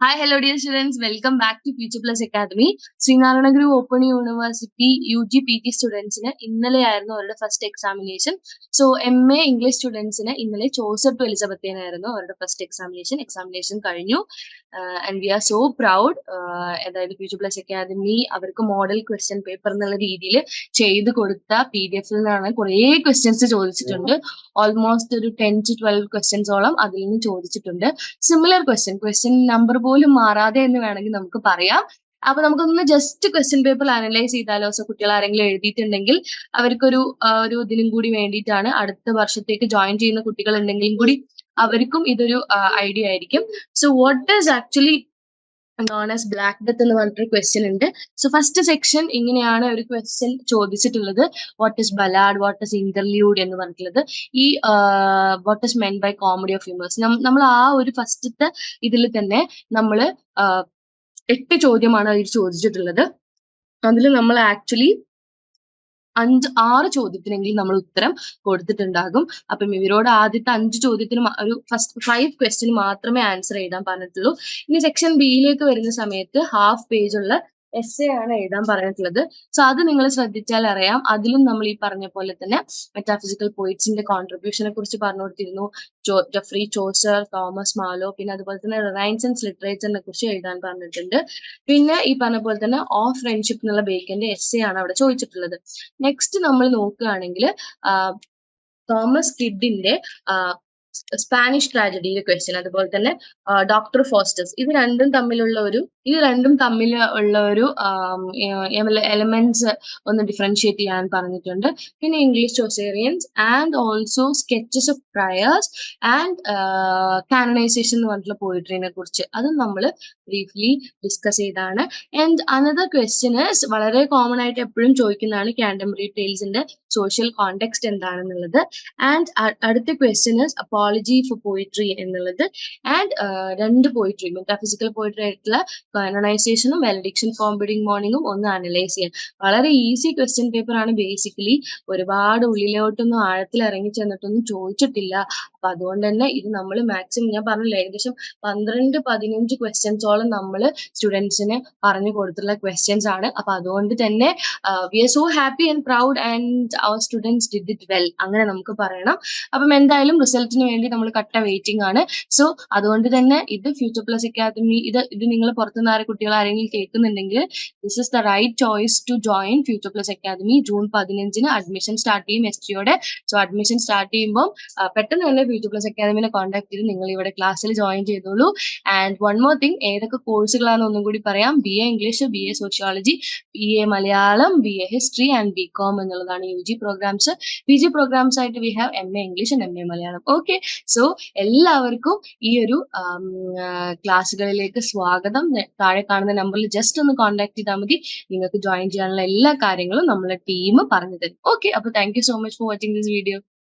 Hi, hello dear students. Welcome back to future plus academy Sree Narayana Guru open university U G P T സ്റ്റുഡൻസിന് ഇന്നലെയായിരുന്നു അവരുടെ first examination so M A English സ്റ്റുഡൻസിന് ഇന്നലെ Joseph എലിസബത്തേനായിരുന്നു അവരുടെ first examination examination കഴിഞ്ഞു. And we are so proud അതായത് future plus academy അവർക്ക് മോഡൽ ക്വസ്റ്റ്യൻ പേപ്പർ എന്നുള്ള രീതിയിൽ ചെയ്ത് കൊടുത്ത പി ഡി എഫിൽ നിന്നാണ് കുറേ ക്വസ്റ്റ്യൻസ് ചോദിച്ചിട്ടുണ്ട്. ഓൾമോസ്റ്റ് ഒരു ടെൻ ടു ട്വൽവ് ക്വസ്റ്റ്യൻസോളം അതിൽ നിന്ന് ചോദിച്ചിട്ടുണ്ട്. സിമിലർ ക്വസ്റ്റ്യൻ ക്വസ്റ്റ്യൻ നമ്പർ പോലും മാറാതെ എന്ന് വേണമെങ്കിൽ നമുക്ക് പറയാം. അപ്പൊ നമുക്കൊന്ന് ജസ്റ്റ് ക്വസ്റ്റ്യൻ പേപ്പർ അനലൈസ് ചെയ്താലോ? സോ കുട്ടികൾ ആരെങ്കിലും എഴുതിയിട്ടുണ്ടെങ്കിൽ അവർക്കൊരു ഒരു ഇതിനും കൂടി വേണ്ടിയിട്ടാണ് അടുത്ത വർഷത്തേക്ക് ജോയിൻ ചെയ്യുന്ന കുട്ടികൾ ഉണ്ടെങ്കിലും കൂടി അവർക്കും ഇതൊരു ഐഡിയ ആയിരിക്കും. So what is actually known as black death എന്ന് പറഞ്ഞിട്ടൊരു ക്വസ്റ്റ്യൻ ഉണ്ട്. സോ ഫസ്റ്റ് സെക്ഷൻ ഇങ്ങനെയാണ് ഒരു ക്വസ്റ്റ്യൻ ചോദിച്ചിട്ടുള്ളത്. What is ballad what is interlude എന്ന് പറഞ്ഞിട്ടുള്ളത്. ഈ what is meant by comedy of humours നമ്മൾ ആ ഒരു ഫസ്റ്റത്തെ ഇതിൽ തന്നെ നമ്മൾ എട്ട് ചോദ്യമാണ് അതിൽ ചോദിച്ചിട്ടുള്ളത്. അതിൽ നമ്മൾ ആക്ച്വലി അഞ്ച് ആറ് ചോദ്യത്തിനെങ്കിലും നമ്മൾ ഉത്തരം കൊടുത്തിട്ടുണ്ടാകും. അപ്പം ഇവരോട് ആദ്യത്തെ അഞ്ച് ചോദ്യത്തിന് ഒരു ഫസ്റ്റ് ഫൈവ് ക്വസ്റ്റ്യൻ മാത്രമേ ആൻസർ എഴുതാൻ പറഞ്ഞിട്ടുള്ളൂ. ഇനി സെക്ഷൻ ബിയിലേക്ക് വരുന്ന സമയത്ത് ഹാഫ് പേജ് ഉള്ള എസ് എ ആണ് എഴുതാൻ പറഞ്ഞിട്ടുള്ളത്. സോ അത് നിങ്ങൾ ശ്രദ്ധിച്ചാൽ അറിയാം. അതിലും നമ്മൾ ഈ പറഞ്ഞ പോലെ തന്നെ മെറ്റാഫിസിക്കൽ പോയിറ്റ്സിന്റെ കോൺട്രിബ്യൂഷനെ കുറിച്ച് പറഞ്ഞു കൊടുത്തിരുന്നു. ജഫ്രി ചോസർ തോമസ് മാലോ പിന്നെ അതുപോലെ തന്നെ റിലയൻസൻസ് ലിറ്ററേച്ചറിനെ കുറിച്ച് എഴുതാൻ പറഞ്ഞിട്ടുണ്ട്. പിന്നെ ഈ പറഞ്ഞ പോലെ തന്നെ ഓഫ് ഫ്രണ്ട്ഷിപ്പ് എന്നുള്ള ബേക്കന്റെ എസ് എ ആണ് അവിടെ ചോദിച്ചിട്ടുള്ളത്. നെക്സ്റ്റ് നമ്മൾ നോക്കുകയാണെങ്കിൽ തോമസ് കിഡിന്റെ സ്പാനിഷ് ട്രാജഡിയിലെ ക്വസ്റ്റ്യൻ അതുപോലെ തന്നെ ഡോക്ടർ ഫോസ്റ്റേഴ്സ് ഇത് രണ്ടും തമ്മിലുള്ള ഒരു ഇത് രണ്ടും തമ്മിൽ ഉള്ള ഒരു എലമെന്റ്സ് ഒന്ന് ഡിഫറൻഷിയേറ്റ് ചെയ്യാൻ പറഞ്ഞിട്ടുണ്ട്. പിന്നെ English Chaucerians and also sketches of prayers and canonization എന്ന് പറഞ്ഞിട്ടുള്ള പോയിട്രീനെ കുറിച്ച്. അതും നമ്മൾ ബ്രീഫ്ലി ഡിസ്കസ് ചെയ്താണ്. ആൻഡ് അനദർ ക്വസ്റ്റ്യൻ വളരെ കോമൺ ആയിട്ട് എപ്പോഴും ചോദിക്കുന്നതാണ് കാൻഡംബറി ടെയിൽസിന്റെ സോഷ്യൽ കോണ്ടെക്സ്റ്റ് എന്താണെന്നുള്ളത്. ആൻഡ് അടുത്ത ക്വസ്റ്റ്യൻ അപ്പോളജി ഫോർ പോയിട്രി എന്നുള്ളത്. ആൻഡ് രണ്ട് പോയിട്രി മെറ്റാഫിസിക്കൽ പോയിട്രി ആയിട്ടുള്ള കാനണൈസേഷനും വാലഡിക്ഷൻ ഫോം ബിഡിങ് മോർണിംഗും ഒന്ന് അനലൈസ് ചെയ്യാം. വളരെ ഈസി ക്വസ്റ്റ്യൻ പേപ്പർ ആണ് ബേസിക്കലി ഒരുപാട് ഉള്ളിലോട്ടൊന്നും ആഴത്തിൽ ഇറങ്ങി ചെന്നിട്ടൊന്നും ചോദിച്ചിട്ടില്ല. അപ്പൊ അതുകൊണ്ട് തന്നെ ഇത് നമ്മൾ മാക്സിമം ഞാൻ പറഞ്ഞില്ല ഏകദേശം പന്ത്രണ്ട് പതിനഞ്ച് ക്വസ്റ്റ്യൻസോളം നമ്മൾ സ്റ്റുഡൻസിന് പറഞ്ഞു കൊടുത്തിട്ടുള്ള ക്വസ്റ്റ്യൻസ് ആണ്. അപ്പൊ അതുകൊണ്ട് തന്നെ we are so happy and proud and our students did it well അങ്ങനെ നമുക്ക് പറയണം. അപ്പം എന്തായാലും റിസൾട്ടിന് വേണ്ടി നമ്മൾ കട്ട വെയിറ്റിംഗ് ആണ്. സോ അതുകൊണ്ട് തന്നെ ഇത് ഫ്യൂച്ചർ പ്ലസ് അക്കാദമി ഇത് ഇത് നിങ്ങൾ പുറത്തുനിന്ന് ആരെ കുട്ടികൾ ആരെങ്കിലും കേൾക്കുന്നുണ്ടെങ്കിൽ this is the right choice to join future plus academy June പതിനഞ്ചിന്. അഡ്മിഷൻ സ്റ്റാർട്ട് ചെയ്യും എസ് ടിയോടെ സോ അഡ്മിഷൻ സ്റ്റാർട്ട് ചെയ്യുമ്പോൾ പെട്ടെന്ന് തന്നെ ഫ്യൂച്ചർ പ്ലസ് അക്കാദമിനെ കോൺടാക്ട് ചെയ്ത് നിങ്ങൾ ഇവിടെ ക്ലാസ്സിൽ ജോയിൻ ചെയ്തോളൂ. ആൻഡ് വൺ മോർ തിങ് ഏതൊക്കെ കോഴ്സുകളാണെന്ന് ഒന്നും കൂടി പറയാം. B A English B A sociology B A Malayalam B A history and B com എന്നുള്ളതാണ് U G programmes P G programmes ആയിട്ട് we have M A English and M A Malayalam okay so എല്ലാവർക്കും ഈ ഒരു ക്ലാസ്സുകളിലേക്ക് സ്വാഗതം. താഴെ കാണുന്ന നമ്പറിൽ just ഒന്ന് കോൺടാക്ട് ചെയ്താൽ മതി. നിങ്ങൾക്ക് ജോയിൻ ചെയ്യാനുള്ള എല്ലാ കാര്യങ്ങളും നമ്മളെ ടീം പറഞ്ഞു തരും. ഓക്കെ അപ്പൊ thank so much for watching this video